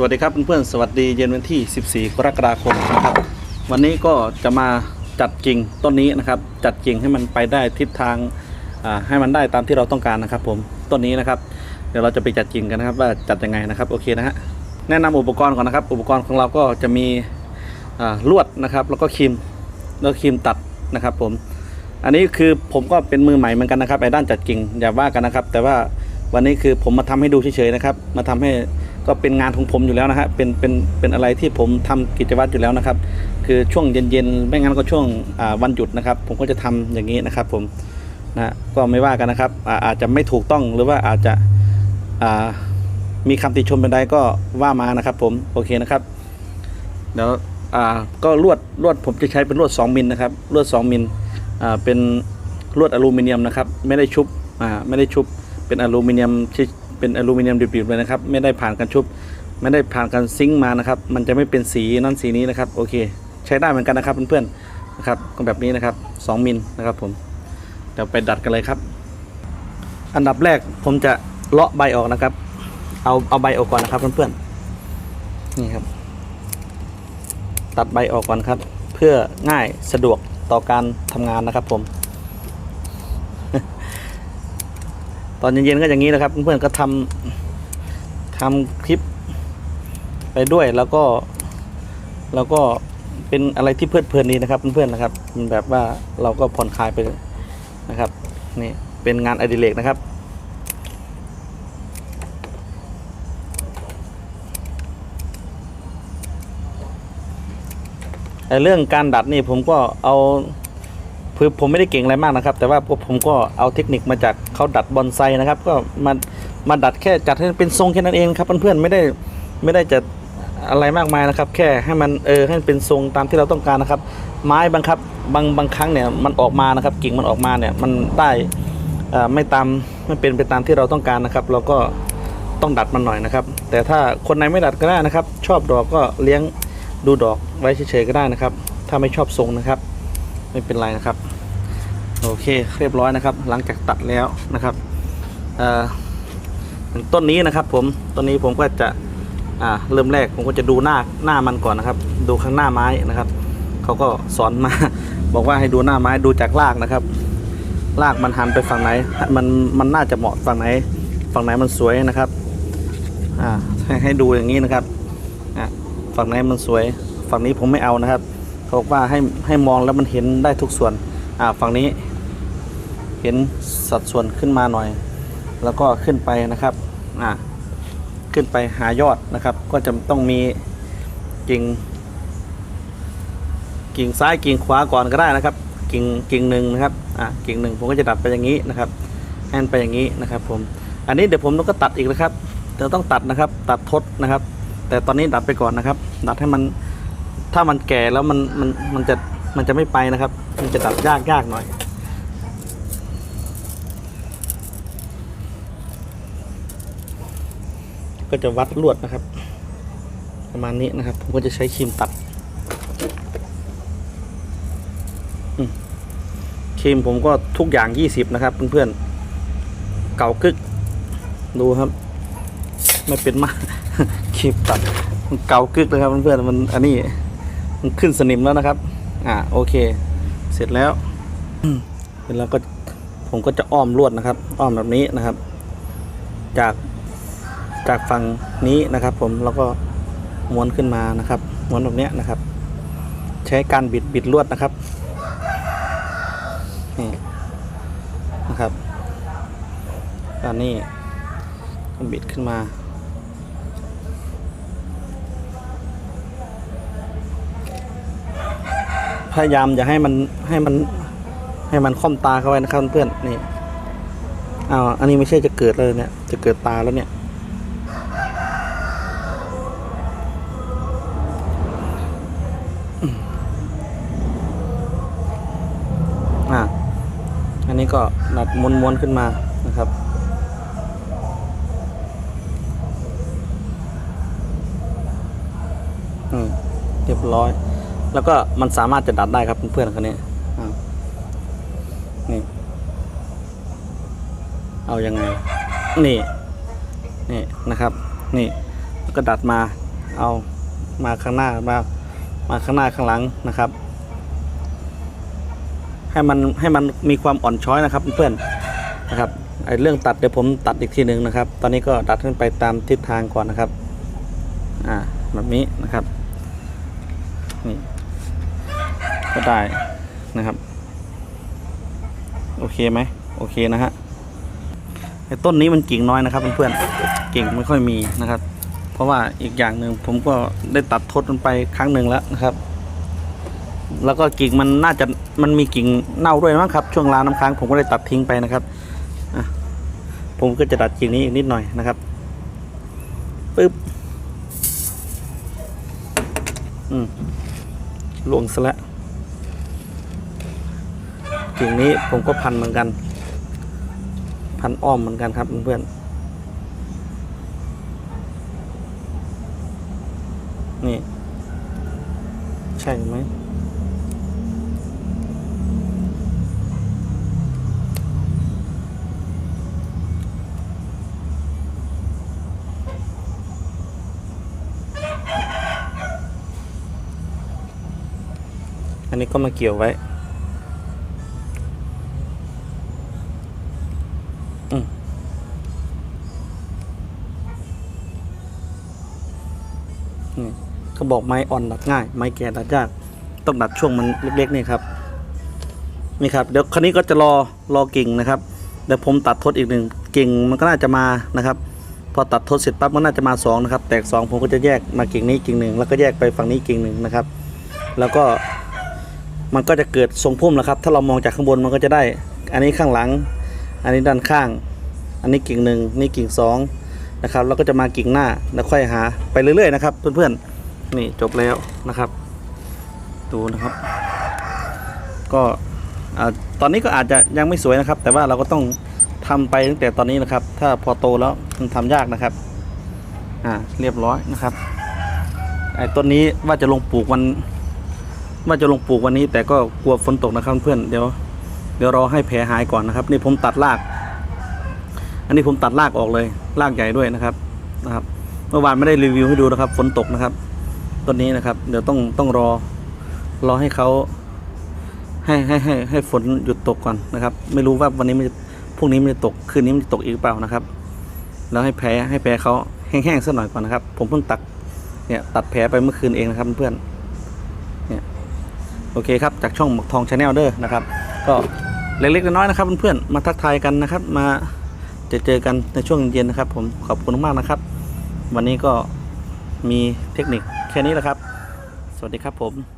สวัสดีครับเพื่อนๆสวัสดีเย็นวันที่ 14 กรกฎาคมนะครับ วันนี้ก็จะมาจัดกิ่งต้นนี้นะครับ จัดกิ่งให้มันไปได้ทิศทางให้มันได้ตามที่เราต้องการนะครับ ผมต้นนี้นะครับ เดี๋ยวเราจะไปจัดกิ่งกันนะครับ ว่าจัดยังไงนะครับโอเคนะฮะแนะนำอุปกรณ์ก่อนนะครับ อุปกรณ์ของเราก็จะมีลวดนะครับ แล้วก็ครีมแล้วครีมตัดนะครับ ผม อันนี้คือผมก็เป็นมือใหม่เหมือนกันนะครับไอ้ด้านจัดกิ่งอย่าว่ากันนะครับ แต่ว่าวันนี้คือผมมาทำให้ดูเฉยๆนะครับ มาทำให้ ก็เป็นงานของผมอยู่แล้วนะฮะเป็นเป็นเป็นอะไรที่ผมทำกิจวัตรอยู่แล้วนะครับ คือช่วงเย็นๆไม่งั้นก็ช่วงวันหยุดนะครับ ผมก็จะทำอย่างนี้นะครับ ผมนะก็ไม่ว่ากันนะครับอาอาจจะไม่ถูกต้องหรือว่าอาจจะมีคำติชมเป็นใดก็ว่ามานะครับ ผมโอเคนะครับเดี๋ยวก็ลวดลวดผมจะใช้เป็นลวด 2 มิลนะครับลวด 2 มิลเป็นลวดอลูมิเนียมนะครับ ไม่ได้ชุบไม่ได้ชุบเป็นอลูมิเนียมท เป็นอลูมิเนียมดิบๆเลยนะครับ ไม่ได้ผ่านการชุบ ไม่ได้ผ่านการซิงค์มานะครับ มันจะไม่เป็นสีนั่นสีนี้นะครับ โอเค ใช้ได้เหมือนกันนะครับเพื่อนๆนะครับก็แบบนี้นะครับ 2มิลนะครับผมเดี๋ยวไปดัดกันเลยครับ อันดับแรกผมจะเลาะใบออกนะครับ เอาเอาใบออกก่อนนะครับเพื่อนๆนี่ครับ ตัดใบออกก่อนครับ เพื่อง่ายสะดวกต่อการทำงานนะครับผม ตอนเย็นๆก็อย่างนี้นะครับ เพื่อนๆก็ทำทำคลิปไปด้วยแล้วก็แล้วก็เป็นอะไรที่เพลิดเพลินดีนะครับเพื่อนๆนะครับมันแบบว่าเราก็ผ่อนคลายไปนะครับนี่เป็นงานอดิเรกนะครับแต่เรื่องการดัดนี่ผมก็เอา คือผมไม่ได้เก่งอะไรมากนะครับ แต่ว่าผมก็เอาเทคนิคมาจากเขาดัดบอนไซนะครับ ก็มามาดัดแค่จัดให้เป็นทรงแค่นั้นเองครับเพื่อนๆไม่ได้ไม่ได้จะอะไรมากมายนะครับ แค่ให้มันเออให้มันเป็นทรงตามที่เราต้องการนะครับ ไม้บางครับบางบางครั้งเนี่ยมันออกมานะครับ กิ่งมันออกมาเนี่ยมันได้เอ่อไม่ตามไม่เป็นไปตามที่เราต้องการนะครับ เราก็ต้องดัดมันหน่อยนะครับ แต่ถ้าคนไหนไม่ดัดก็ได้นะครับ ชอบดอกก็เลี้ยงดูดอกไว้เฉยๆก็ได้นะครับ ถ้าไม่ชอบทรงนะครับ ไม่เป็นไรนะครับ โอเคเรียบร้อยนะครับ หลังจากตัดแล้วนะครับต้นนี้นะครับ ผมต้นนี้ผมก็จะเริ่มแรกผมก็จะดูหน้าหน้ามันก่อนนะครับ ดูข้างหน้าไม้นะครับเขาก็สอนมาบอกว่าให้ดูหน้าไม้ดูจากรากนะครับรากมันหันไปฝั่งไหน มันมันน่าจะเหมาะฝั่งไหน ฝั่งไหนมันสวยนะครับอ่าให้ดูอย่างนี้นะครับอะฝั่งไหนมันสวย ฝั่งนี้ผมไม่เอานะครับ เขาบอกว่าให้ให้มองแล้วมันเห็นได้ทุกส่วน อ่าฝั่งนี้เห็นสัดส่วนขึ้นมาหน่อย แล้วก็ขึ้นไปนะครับ อ่าขึ้นไปหายอดนะครับ ก็จะต้องมีกิ่ง กิ่งซ้ายกิ่งขวาก่อนก็ได้นะครับ กิ่งกิ่งหนึ่งนะครับ อ่ากิ่งหนึ่งผมก็จะดัดไปอย่างนี้นะครับแอนไปอย่างนี้นะครับ ผม อันนี้เดี๋ยวผมต้องก็ตัดอีกนะครับเดี๋ยวต้องตัดนะครับ ตัดทดนะครับ แต่ตอนนี้ดัดไปก่อนนะครับ ดัดให้มัน ถ้ามันแก่แล้วมันมันมันจะมันจะไม่ไปนะครับ มันจะดัดยากยากหน่อย ก็จะวัดลวดนะครับ ประมาณนี้นะครับ ผมก็จะใช้ครีมตัดครีมผมก็ทุกอย่าง 20 นะครับเพื่อนๆเก่ากึก ดูครับ ไม่เป็นมากคลิปตัดมันเกากึกเลยครับเพื่อนๆมันอันนี้ ขึ้นสนิมแล้วนะครับ อ่าโอเค เสร็จแล้วเสร็จแล้วก็ผมก็จะอ้อมลวดนะครับ อ้อมแบบนี้นะครับ จากจากฝั่งนี้นะครับ ผมแล้วก็ม้วนขึ้นมานะครับม้วนแบบเนี้ยนะครับ ใช้การบิดบิดลวดนะครับนี่นะครับอันนี้บิดขึ้นมา พยายามอย่าให้มันให้มันให้มันค่อมตาเข้าไว้นะครับเพื่อนนี่อ้าวอันนี้ไม่ใช่จะเกิดเลยเนี่ยจะเกิดตาแล้วเนี่ยอ่าอันนี้ก็ดัดม้วนๆขึ้นมานะครับอืมเรียบร้อย แล้วก็มันสามารถจะดัดได้ครับเพื่อนๆคันนี้อ่านี่ เอายังไง นี่ นี่นะครับ นี่แล้วก็ดัดมา เอามาข้างหน้ามา มาข้างหน้าข้างหลังนะครับ ให้มันให้มันมีความอ่อนช้อยนะครับเพื่อนๆนะครับไอเรื่องตัดเดี๋ยวผมตัดอีกทีหนึ่งนะครับ ตอนนี้ก็ดัดขึ้นไปตามทิศทางก่อนนะครับ อ่าแบบนี้นะครับนี่ ก็ได้นะครับ โอเคไหมโอเคนะฮะไอ้ต้นนี้มันกิ่งน้อยนะครับเพื่อนๆกิ่งไม่ค่อยมีนะครับ เพราะว่าอีกอย่างหนึ่งผมก็ได้ตัดทดมันไปครั้งหนึ่งแล้วนะครับ แล้วก็กิ่งมันน่าจะมันมีกิ่งเน่าด้วยมั้งครับ ช่วงราน้ำค้างผมก็ได้ตัดทิ้งไปนะครับผมก็จะตัดกิ่งนี้อีกนิดหน่อยนะครับปึ๊บอืมลวงซะแล้ว กิ่งนี้ผมก็พันเหมือนกัน พันอ้อมเหมือนกันครับเพื่อนๆนี่ ใช่ไหมอันนี้ก็มาเกี่ยวไว้ บอกไม้อ่อนดัดง่าย ไม้แก่ดัดยากต้องดัดช่วงมันเล็กๆนี่ครับนี่ครับเดี๋ยวคันนี้ก็จะรอรอกิ่งนะครับเดี๋ยวผมตัดทดอีกหนึ่งกิ่งมันก็น่าจะมานะครับ พอตัดทดเสร็จปั๊บมันน่าจะมาสองนะครับแตกสองผมก็จะแยกมากิ่งนี้กิ่งหนึ่งแล้วก็แยกไปฝั่งนี้กิ่งหนึ่งนะครับ แล้วก็มันก็จะเกิดทรงพุ่มแล้วครับ ถ้าเรามองจากข้างบนมันก็จะได้ อันนี้ข้างหลัง อันนี้ด้านข้าง อันนี้กิ่งหนึ่งนี่กิ่งสองนะครับแล้วก็จะมากิ่งหน้าแล้วค่อยหาไปเรื่อยๆนะครับเพื่อนๆ นี่จบแล้วนะครับ ดูนะครับ ก็ตอนนี้ก็อาจจะยังไม่สวยนะครับ แต่ว่าเราก็ต้องทำไปตั้งแต่ตอนนี้นะครับ ถ้าพอโตแล้วมันทำยากนะครับ อ่าเรียบร้อยนะครับไอ้ต้นนี้ว่าจะลงปลูกวัน ว่าจะลงปลูกวันนี้ แต่ก็กลัวฝนตกนะครับเพื่อนเดี๋ยวเดี๋ยวรอให้แผลหายก่อนนะครับ นี่ผมตัดราก อันนี้ผมตัดรากออกเลยรากใหญ่ด้วยนะครับนะครับ เมื่อวานไม่ได้รีวิวให้ดูนะครับ ฝนตกนะครับ ต้นนี้นะครับ เดี๋ยวต้องต้องรอรอให้เขาให้ให้ให้ให้ฝนหยุดตกก่อนนะครับ ไม่รู้ว่าวันนี้มันจะพรุ่งนี้มันจะตกคืนนี้มันจะตกอีกเปล่านะครับ แล้วให้แผลให้แผลเขาแห้งๆสักหน่อยก่อนนะครับ ผมเพิ่งตัดเนี่ยตัดแผลไปเมื่อคืนเองนะครับเพื่อนเนี่ยโอเคครับจากช่องหมกทองชาแนลเด้อนะครับ ก็เล็กๆน้อยๆนะครับเพื่อนๆมาทักทายกันนะครับ มาจอเจอกันในช่วงเย็นนะครับ ผมขอบคุณมากนะครับ วันนี้ก็มีเทคนิค แค่นี้แหละครับ สวัสดีครับผม